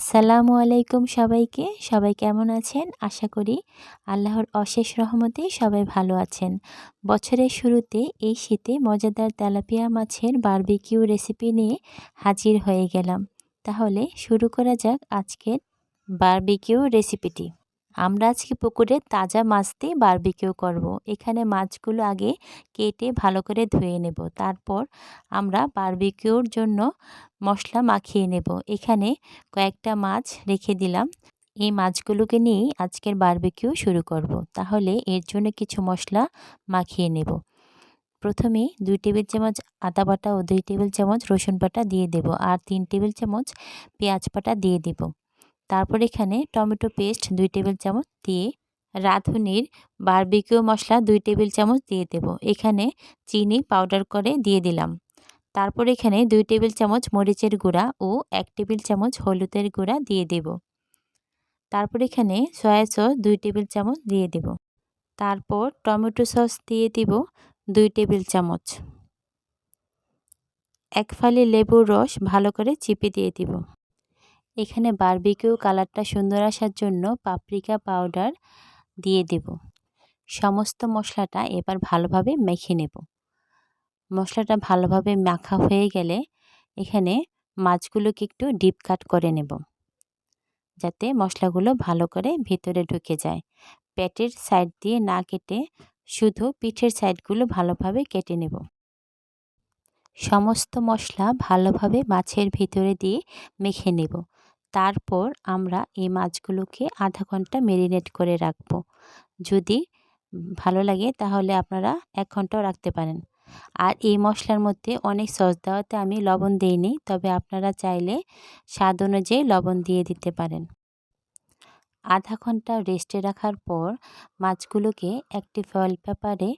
আসসালামু আলাইকুম সবাইকে। সবাই কেমন আছেন? আশা করি আল্লাহর অশেষ রহমতে সবাই ভালো আছেন। বছরের শুরুতে এই শীতে মজাদার তেলাপিয়া মাছের বারবিকিউ রেসিপি নিয়ে হাজির হয়ে গেলাম। তাহলে শুরু করা যাক আজকের বারবিকিউ রেসিপিটি। আমরা আজকে পুকুরে তাজা মাছ দিয়ে বারবিকিউ করব। এখানে মাছগুলো আগে কেটে ভালো করে ধুয়ে নেব। তারপর আমরা বারবিকিউর জন্য মশলা মাখিয়ে নেব। এখানে কয়েকটা মাছ রেখে দিলাম। এই মাছগুলোকে নিয়েই আজকের বারবিকিউ শুরু করব। তাহলে এর জন্য কিছু মশলা মাখিয়ে নেব। প্রথমে দুই টেবিল চামচ আদা বাটা ও দুই টেবিল চামচ রসুন বাটা দিয়ে দেব। আর তিন টেবিল চামচ পেঁয়াজ বাটা দিয়ে দেব। তারপর এখানে টমেটো পেস্ট দুই টেবিল চামচ দিয়ে, রাঁধুনির বারবিকিউ মশলা দুই টেবিল চামচ দিয়ে দেব। এখানে চিনি পাউডার করে দিয়ে দিলাম। তারপর এখানে দুই টেবিল চামচ মরিচের গুঁড়া ও এক টেবিল চামচ হলুদের গুঁড়া দিয়ে দেব। তারপর এখানে সয়া সস দুই টেবিল চামচ দিয়ে দেব। তারপর টমেটো সস দিয়ে দিব দুই টেবিল চামচ। এক ফালি লেবুর রস ভালো করে চিপে দিয়ে দিব। এখানে বারবিকিউ কালারটা সুন্দর আসার জন্য পাপরিকা পাউডার দিয়ে দেব। সমস্ত মশলাটা এবার ভালোভাবে মেখে নেব। মশলাটা ভালোভাবে মাখা হয়ে গেলে এখানে মাছগুলোকে একটু ডিপ কাট করে নেব। যাতে মশলাগুলো ভালো করে ভিতরে ঢুকে যায়। পেটের সাইড দিয়ে না কেটে শুধু পিঠের সাইডগুলো ভালোভাবে কেটে নেব। সমস্ত মশলা ভালোভাবে মাছের ভিতরে দিয়ে মেখে নেব। তারপর আমরা এই মাছগুলোকে আধা ঘণ্টা মেরিনেট করে রাখব। যদি ভালো লাগে তাহলে আপনারা এক ঘন্টাও রাখতে পারেন। আর এই মশলার মধ্যে অনেক সস দেওয়াতে আমি লবণ দিইনি, তবে আপনারা চাইলে স্বাদ অনুযায়ী লবণ দিয়ে দিতে পারেন। আধা ঘণ্টা রেস্টে রাখার পর মাছগুলোকে একটি ফয়েল পেপারে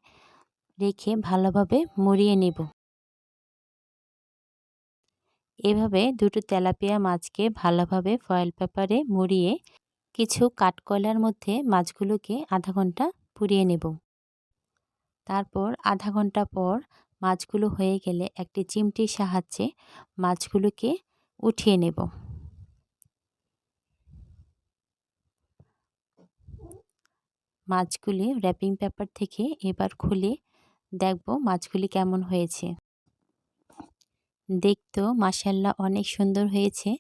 রেখে ভালোভাবে মুড়িয়ে নেব। এভাবে দুটো তেলাপিয়া মাছকে ভালোভাবে ফয়েল পেপারে মুড়িয়ে কিছু কাঠকয়লার মধ্যে মাছগুলোকে আধা ঘণ্টা পুড়িয়ে নেব। তারপর আধা ঘণ্টা পর মাছগুলো হয়ে গেলে একটি চিমটির সাহায্যে মাছগুলোকে উঠিয়ে নেব। মাছগুলি র্যাপিং পেপার থেকে এবার খুলে দেখব মাছগুলি কেমন হয়েছে। দেখতেও মাসাল্লাহ অনেক সুন্দর হয়েছে।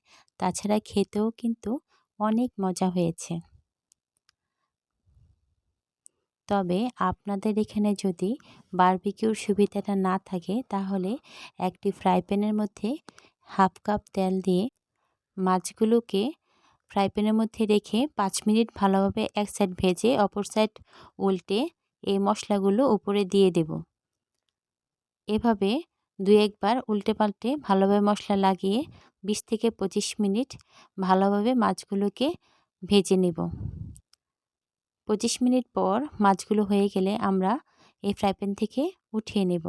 তাছাড়া খেতেও কিন্তু অনেক মজা হয়েছে। তবে আপনাদের এখানে যদি বারবিকিউর সুবিধাটা না থাকে, তাহলে একটি ফ্রাই প্যানের মধ্যে হাফ কাপ তেল দিয়ে মাছগুলোকে ফ্রাই প্যানের মধ্যে রেখে পাঁচ মিনিট ভালোভাবে এক সাইড ভেজে, অপর সাইড উল্টে এই মশলাগুলো উপরে দিয়ে দেব। এভাবে দু একবার উল্টে পাল্টে ভালোভাবে মশলা লাগিয়ে বিশ থেকে পঁচিশ মিনিট ভালোভাবে মাছগুলোকে ভেজে নেব। পঁচিশ মিনিট পর মাছগুলো হয়ে গেলে আমরা এই ফ্রাই প্যান থেকে উঠিয়ে নেব।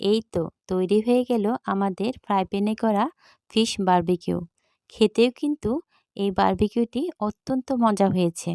এই তো তৈরি হয়ে গেল আমাদের ফ্রাই প্যানে করা ফিশ বারবিকিউ। খেতেও কিন্তু এই বার্বিকিউটি অত্যন্ত মজা হয়েছে।